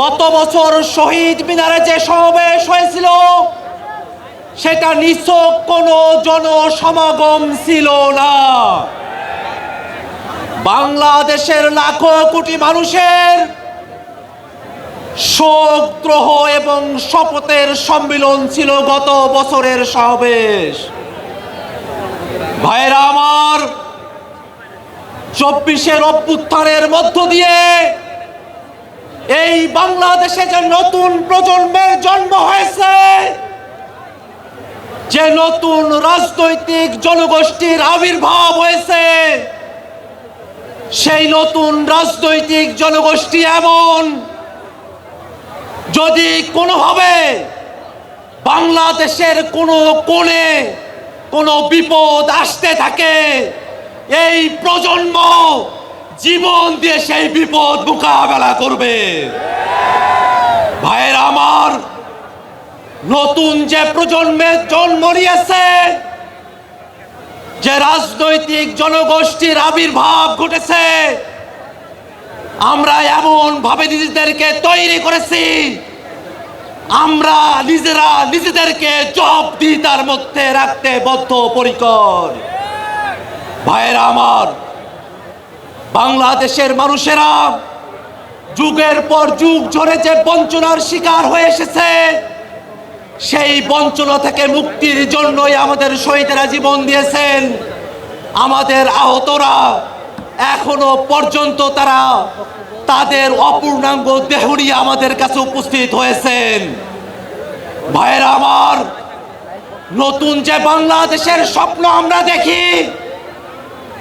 গত বছর শহীদ মিনারে যে সমাবেশ হয়েছিল, সেটা নিছক কোনো জনসমাগম ছিল না। বাংলাদেশের লাখো কোটি মানুষের শোক, দ্রোহ এবং শপথের সম্মিলন ছিল গত বছরের সমাবেশ। ভাইরা আমার, চব্বিশের অভ্যুত্থানের মধ্য দিয়ে এই বাংলাদেশে যে নতুন প্রজন্মের জন্ম হয়েছে, যে নতুন রাজনৈতিক জনগোষ্ঠীর আবির্ভাব হয়েছে, সেই নতুন রাজনৈতিক জনগোষ্ঠী এমন যদি কোনোভাবে বাংলাদেশের কোনো কোণে কোনো বিপদ আসতে থাকে, এই প্রজন্ম জীবন দিয়ে সেই বিপদ মোকাবেলা করবে। ভাইয়ের আমার, নতুন যে প্রজন্মের জন্ম নিয়েছে, যে রাজনৈতিক জনগোষ্ঠীর আবির্ভাব ঘটেছে, আমরা এমন ভাবে নিজেদেরকে তৈরি করেছি, আমরা নিজেরা নিজেদেরকে জবাবদিহিতার মধ্যে রাখতে বদ্ধ পরিকর ভাইয়েরা আমার বাংলাদেশের মানুষেরা যুগের পর যুগ ধরে যে বঞ্চনার শিকার হয়ে এসেছে, সেই বঞ্চনা থেকে মুক্তির জন্যই আমাদের শহীদেরা জীবন দিয়েছেন। আমাদের আহতরা এখনও পর্যন্ত তারা তাদের অপূর্ণাঙ্গ দেহ নিয়ে আমাদের কাছে উপস্থিত হয়েছেন। ভাইয়েরা আমার, নতুন যে বাংলাদেশের স্বপ্ন আমরা দেখি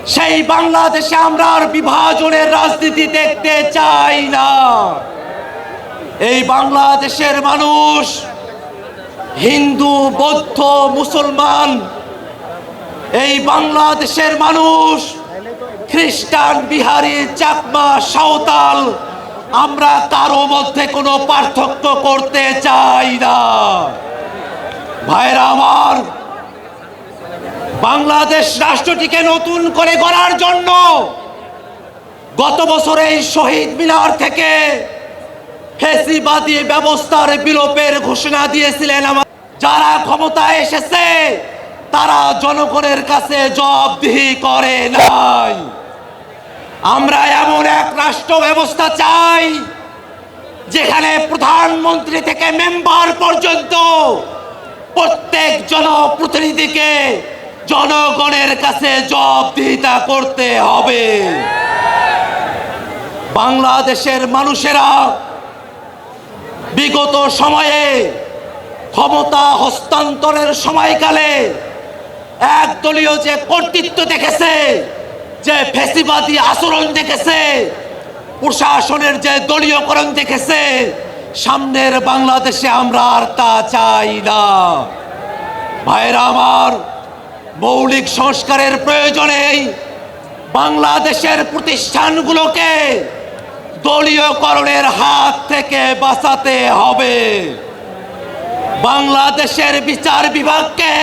সেই বাংলাদেশে আমরা আর বিভাজনের রাজনীতি দেখতে চাই না। এই বাংলাদেশের মানুষ হিন্দু, বৌদ্ধ, মুসলমান, এই বাংলাদেশের মানুষ খ্রিস্টান, বিহারি, চাকমা, সাঁওতাল, আমরা কারও মধ্যে কোনো পার্থক্য করতে চাই না। ভাইরা আমার বাংলাদেশ রাষ্ট্রটিকে নতুন করে গড়ার জন্য গত বছর শহীদ মিনার থেকে ফেসিবাদী ব্যবস্থার বিলোপের ঘোষণা দিয়েছিলেন আমার যারা ক্ষমতায় এসেছে, তারা জনগণের কাছে জবাবদিহি করে নাই। আমরা এমন এক রাষ্ট্র ব্যবস্থা চাই, যেখানে প্রধানমন্ত্রী থেকে মেম্বার পর্যন্ত প্রত্যেক জনপ্রতিনিধিকে জনগণের কাছে জবাবদিহিতা করতে হবে। বাংলাদেশের মানুষেরা বিগত সময়ে ক্ষমতা হস্তান্তরের সময়কালে একদলীয় যে কর্তৃত্ব দেখেছে, যে ফেসিবাদী আচরণ দেখেছে, প্রশাসনের যে দলীয়করণ দেখেছে, সামনের বাংলাদেশে আমরা আর তা চাই না। ভাইরা আমার মৌলিক সংস্কারের প্রয়োজনেই বাংলাদেশের প্রতিষ্ঠানগুলোকে দলীয়করণের হাত থেকে বাঁচাতে হবে। বাংলাদেশের বিচার বিভাগকে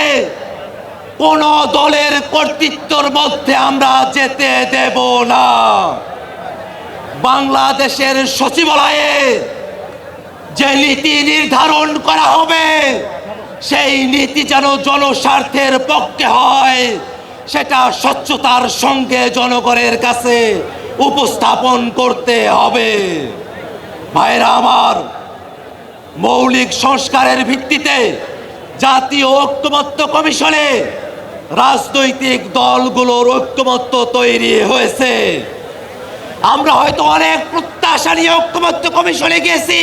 কোন দলের কর্তৃত্বর মধ্যে আমরা যেতে দেব না। বাংলাদেশের সচিবালয়ে যে নীতি নির্ধারণ করা হবে সেই নীতি যেন জনস্বার্থের পক্ষে হয়, সেটা স্বচ্ছতার সঙ্গে জনগণের কাছে উপস্থাপন করতে হবে। ভাইরা আমার, মৌলিক সংস্কারের ভিত্তিতে জাতীয় ঐক্যমত্য কমিশনে রাজনৈতিক দলগুলোর ঐক্যমত্য তৈরি হয়েছে। আমরা হয়তো অনেক প্রত্যাশা নিয়ে ঐক্যমত্য কমিশনে গেছি